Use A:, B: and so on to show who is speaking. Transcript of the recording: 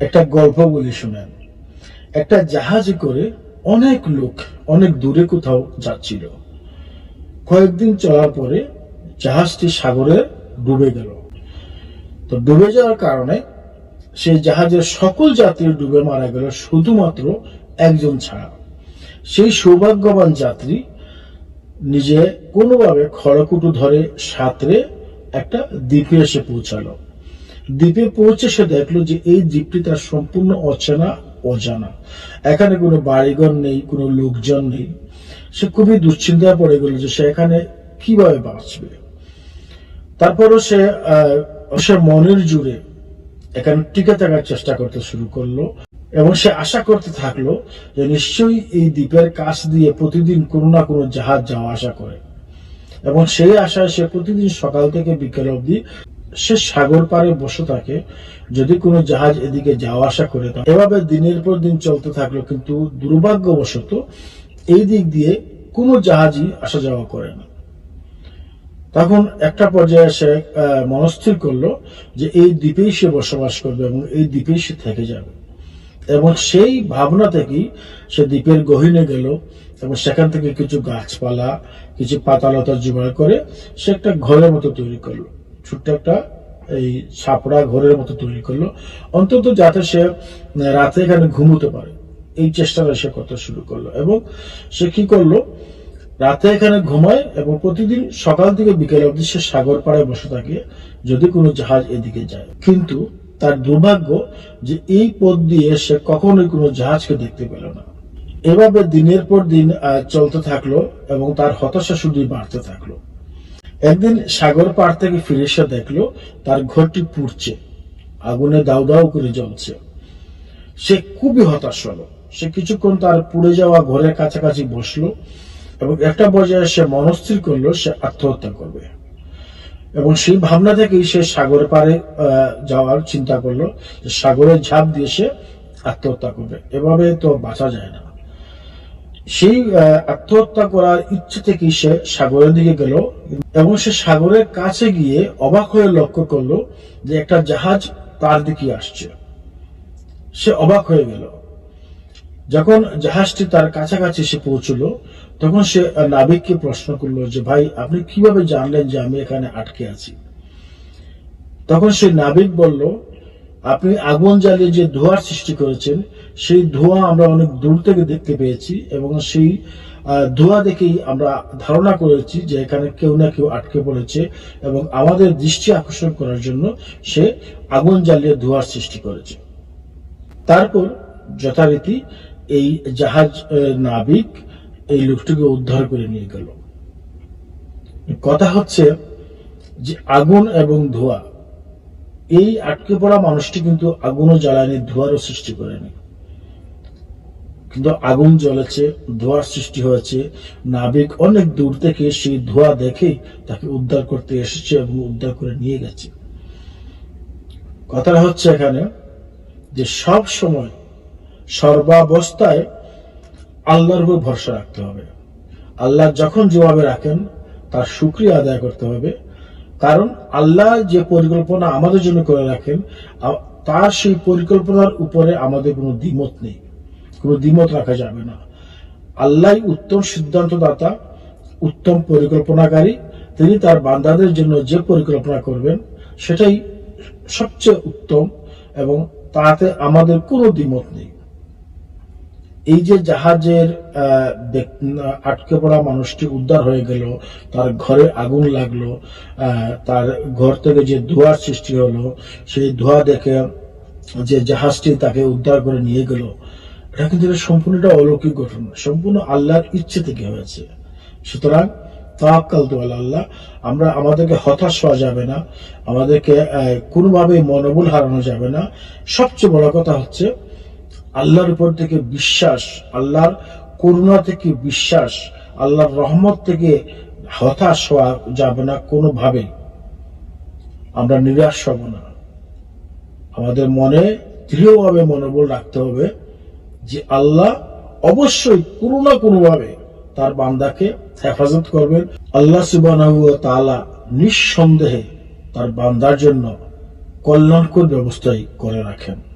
A: একটা গল্প বলি শুনেন। একটা জাহাজে করে অনেক লোক অনেক দূরে কোথাও যাচ্ছিল। কয়েকদিন চলার পরে জাহাজটি সাগরে ডুবে গেল। তো ডুবে যাওয়ার কারণে সেই জাহাজের সকল যাত্রী ডুবে মারা গেল, শুধুমাত্র একজন ছাড়া। সেই সৌভাগ্যবান যাত্রী নিজে কোনোভাবে খড়কুটো ধরে সাঁতরে একটা দ্বীপে এসে পৌঁছালো। দ্বীপে পৌঁছে সে দেখল যে এই দ্বীপটি তার সম্পূর্ণ অচেনা, অজানা। এখানে কোনো বাড়িঘর নেই, কোনো লোকজন নেই। সে খুবই দুশ্চিন্তায় পড়ে গেল যে সে এখানে কীভাবে বাঁচবে। তারপরও সে সে মনের জুড়ে এখানে টিকে থাকার চেষ্টা করতে শুরু করল এবং সে আশা করতে থাকল যে নিশ্চয়ই এই দ্বীপের কাছ দিয়ে প্রতিদিন কোনো না কোনো জাহাজ যাওয়া আসা করে। এবং সেই আশায় সে প্রতিদিন সকাল থেকে বিকেল অবধি সে সাগর পাড়ে বসে থাকে, যদি কোনো জাহাজ এদিকে যাওয়া আসা করে এভাবে দিনের পর দিন চলতে থাকল, কিন্তু দুর্ভাগ্যবশত এই দিক দিয়ে কোনো জাহাজই আসা যাওয়া করে না। তখন একটা পর্যায়ে সে মনস্থির করল যে এই দ্বীপেই সে বসবাস করবে এবং এই দ্বীপেই সে থেকে যাবে। এবং সেই ভাবনা থেকেই সে দ্বীপের গহীনে গেল এবং সেখান থেকে কিছু গাছপালা, কিছু পাতালতা জোগাড় করে সে একটা ঘরের মতো তৈরি করল। ছোট্ট একটা এই ছাপড়া ঘরের মতো তৈরি করল। অন্তত যাতে সে রাতে এখানে ঘুমোতে পারে। এই চেষ্টাটা সে করতে শুরু করল এবং সে কি করল? রাতে এখানে ঘুমায় এবং প্রতিদিন সকাল থেকে বিকেল অবধি সে সাগর পাড়ায় বসে থাকে যদি কোনো জাহাজ এদিকে যায়। কিন্তু তার দুর্ভাগ্য যে এই পথ দিয়ে সে কখনোই কোনো জাহাজকে দেখতে পেল না। এভাবে দিনের পর দিন চলতে থাকল এবং তার হতাশা শুধুই বাড়তে থাকল। একদিন সাগর পাড় থেকে ফিরে এসে দেখল তার ঘরটি পুড়ছে। আগুনে দাউ দাউ করে জ্বলছে। সে খুবই হতাশ হলো। সে কিছুক্ষণ তার পুড়ে যাওয়া ঘরের কাছাকাছি বসল এবং একটা পর্যায়ে সে মনস্থির করল সে আত্মহত্যা করবে। এবং সেই ভাবনা থেকেই সে সাগর আহ, যাওয়ার চিন্তা করল যে সাগরে ঝাঁপ দিয়ে সে আত্মহত্যা করবে। এভাবে তো বাঁচা যায় না। সেই আত্মহত্যা করার ইচ্ছে থেকেই সে সাগরের দিকে গেল এবং সে সাগরের কাছে গিয়ে অবাক হয়ে লক্ষ্য করল যে একটা জাহাজ তার দিকে আসছে। সে অবাক হয়ে গেল। যখন জাহাজটি তার কাছাকাছি এসে পৌঁছলো, তখন সে নাবিককে প্রশ্ন করল যে, ভাই, আপনি কীভাবে জানলেন যে আমি এখানে আটকে আছি? তখন সে নাবিক বলল আপনি আগুন জ্বালিয়ে যে ধোঁয়ার সৃষ্টি করেছেন, সেই ধোঁয়া আমরা অনেক দূর থেকে দেখতে পেয়েছি এবং সেই ধোঁয়া দেখেই আমরা ধারণা করেছি যে এখানে কেউ না কেউ আটকে পড়েছে এবং আমাদের দৃষ্টি আকর্ষণ করার জন্য সে আগুন জ্বালিয়ে ধোঁয়ার সৃষ্টি করেছে। তারপর যথারীতি এই জাহাজ নাবিক এই লোকটিকে উদ্ধার করে নিয়ে গেল। কথা হচ্ছে যে আগুন এবং ধোঁয়া এই আটকে পড়া মানুষটি কিন্তু আগুনও জ্বালায়নি, ধোঁয়ারও সৃষ্টি করেনি। কিন্তু আগুন জ্বলেছে, ধোঁয়ার সৃষ্টি হয়েছে। নাবিক অনেক দূর থেকে সেই ধোঁয়া দেখে তাকে উদ্ধার করতে এসেছে এবং উদ্ধার করে নিয়ে গেছে। কথাটা হচ্ছে এখানে যে সব সময় সর্বাবস্থায় আল্লাহর উপর ভরসা রাখতে হবে। আল্লাহ যখন জবাবে রাখেন, তার শুক্রিয়া আদায় করতে হবে। কারণ আল্লাহ যে পরিকল্পনা আমাদের জন্য করে রাখেন তার সেই পরিকল্পনার উপরে আমাদের কোনো দ্বিমত নেই। কোনো দ্বিমত রাখা যাবে না। আল্লাহ উত্তম সিদ্ধান্তদাতা, উত্তম পরিকল্পনাকারী, তিনি তার বান্দাদের জন্য যে পরিকল্পনা করবেন, সেটাই সবচেয়ে উত্তম এবং তাতে আমাদের কোনো দ্বিমত নেই। এই যে জাহাজের আটকে পড়া মানুষটি উদ্ধার হয়ে গেল তার ঘরে আগুন লাগল তার ঘর থেকে যে ধোঁয়ার সৃষ্টি হলো সেই ধোঁয়া দেখে যে জাহাজটি তাকে উদ্ধার করে নিয়ে গেল এটা কিন্তু সম্পূর্ণটা অলৌকিক ঘটনা সম্পূর্ণ আল্লাহর ইচ্ছে থেকে হয়েছে। সুতরাং তাওয়াক্কাল আল্লাহ আমরা আমাদেরকে হতাশ হওয়া যাবে না আমাদেরকে আহ, কোনোভাবেই মনোবল হারানো যাবে না। সবচেয়ে বড় কথা হচ্ছে আল্লাহর উপর থেকে বিশ্বাস, আল্লাহর করুণা থেকে বিশ্বাস, আল্লাহর রহমত থেকে হতাশ হওয়া যাবে না কোনোভাবেই আমরা নিরাশ হব না। আমাদের মনে দৃঢ়ভাবে মনোবল রাখতে হবে যে আল্লাহ অবশ্যই কোনো না কোনোভাবে তার বান্দাকে হেফাজত করবেন। আল্লাহ সুবাহ তাআলা নিঃসন্দেহে তার বান্দার জন্য কল্যাণকর ব্যবস্থাই করে রাখেন।